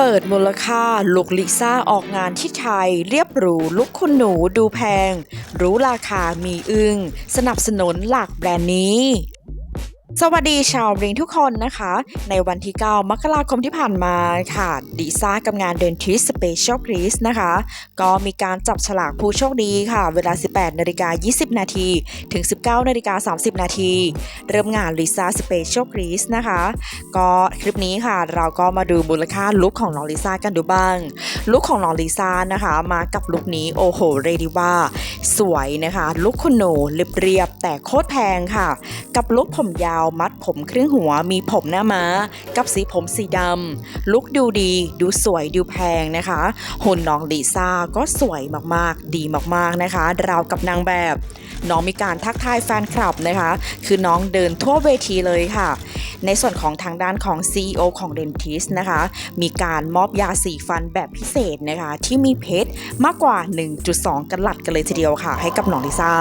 เปิดมูลค่าลุกลิซ่าออกงานที่ไทย เรียบหรูลุกคุณหนูดูแพง รู้ราคามีอึ้งสนับสนุนหลักแบรนด์นี้ สวัสดีชาวริงทุกคนนะคะ ในวันที่ 9 มกราคมที่ผ่านมาค่ะดีซ่ากับงานเดนทิสสเปเชียลครีสนะคะ ก็มีการจับฉลากผู้โชคดีค่ะ เวลา 18นาฬิกา20 นาทีถึง 19นาฬิกา30 นาทีเริ่มงานลิซ่าสเปเชียลครีสนะคะ ก็คลิปนี้ค่ะ เราก็มาดูมูลค่าลุคของน้องลิซ่ากันดูบ้างลุคของน้องลิซ่านะคะ มากับลุคนี้โอ้โหเรดีว่า สวยนะคะลุคคุณหนเรียบเรียบๆแต่โคตรแพงค่ะ กับลุคผมยาวมัดผมครึ่งหัวมีผมหน้าม้า กับสีผมสีดำลุกดูดี ดูสวยดูแพงนะคะ หุ่นน้องลิซ่าก็สวยมากๆ ดีมากๆนะคะ ราวกับนางแบบ น้องมีการทักทายแฟนคลับนะคะ คือน้องเดินทั่วเวทีเลยค่ะ ในส่วนของทางด้านของ CEO ของ Dentist นะคะ มีการมอบยาสีฟันแบบพิเศษนะคะ ที่มีเพชรมากกว่า 1.2 กันหลัดกันเลยทีเดียวค่ะ ให้กับน้องลิซ่า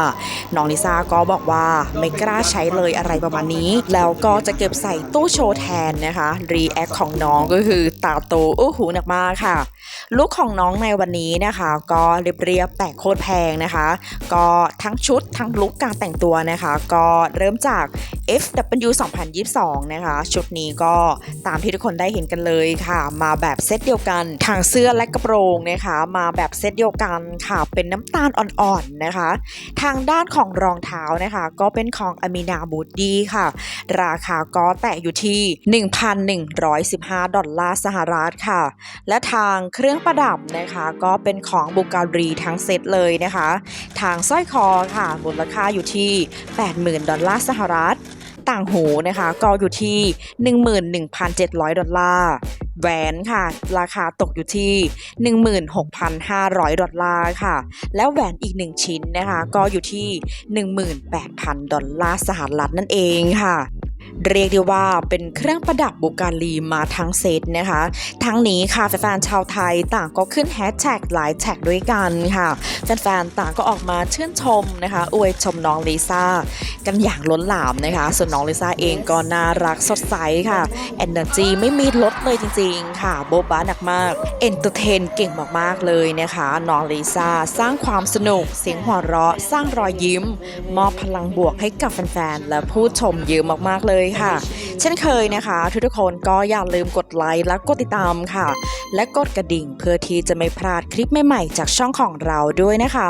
น้องลิซ่าก็บอกว่าไม่กล้าใช้เลยอะไรประมาณนี้ แล้วก็จะเก็บใส่ตู้โชว์แทนนะคะ รีแอคของน้องก็คือตาโตโอู้หูหนักมากค่ะ ลุคของน้องในวันนี้นะคะ ก็เรียบๆแต่โคตรแพงนะคะ ก็ทั้งชุดทั้งลุคการแต่งตัวนะคะ ก็เริ่มจาก FW 2022 นะคะ ชุดนี้ก็ตามที่ทุกคนได้เห็นกันเลยค่ะ มาแบบเซตเดียวกันทางเสื้อและกระโปรงนะคะ มาแบบเซตเดียวกันค่ะ เป็นน้ำตาลอ่อนๆนะคะ ทางด้านของรองเท้านะคะ ก็เป็นของอามินาบูดดี้ค่ะ ราคาก็แตะอยู่ที่ 1,115 ดอลลาร์สหรัฐค่ะ และทางเครื่องประดับนะคะ ก็เป็นของบุการีทั้งเซตเลยนะคะ ทางสร้อยคอค่ะมูลค่าอยู่ที่ 80,000 ดอลลาร์สหรัฐ ต่างหูนะคะ ก็อยู่ที่ 11,700 ดอลลาร์แหวนค่ะ ราคาตกอยู่ที่ 16,500 ดอลลาร์ค่ะ แล้วแหวนอีก 1 ชิ้นนะคะ ก็อยู่ที่ 18,000 ดอลลาร์สหรัฐนั่นเองค่ะ เรียกได้ว่าเป็นเครื่องประดับบุการีมาทั้งเซตนะคะ ทั้งนี้ค่ะแฟนๆชาวไทยต่างก็ขึ้นแฮชแท็กหลายแท็กด้วยกันค่ะแฟนๆต่างก็ออกมาชื่นชมนะคะ อวยชมน้องลิซ่ากันอย่างล้นหลามนะคะ ส่วนน้องลิซ่าเองก็น่ารักสดใสค่ะ Energy ไม่มีลดเลยจริงๆ ค่ะ โบบาหนักมากเอนเตอร์เทนเก่งมากๆเลยนะคะ น้องลิซ่าสร้างความสนุก เสียงหัวเราะ สร้างรอยยิ้ม มอบพลังบวกให้กับแฟนๆและผู้ชมเยอะมากๆเลยค่ะ เช่นเคยนะคะทุกๆคนก็อย่าลืมกดไลค์และกดติดตามค่ะ และกดกระดิ่งเพื่อที่จะไม่พลาดคลิปใหม่ๆจากช่องของเราด้วยนะคะ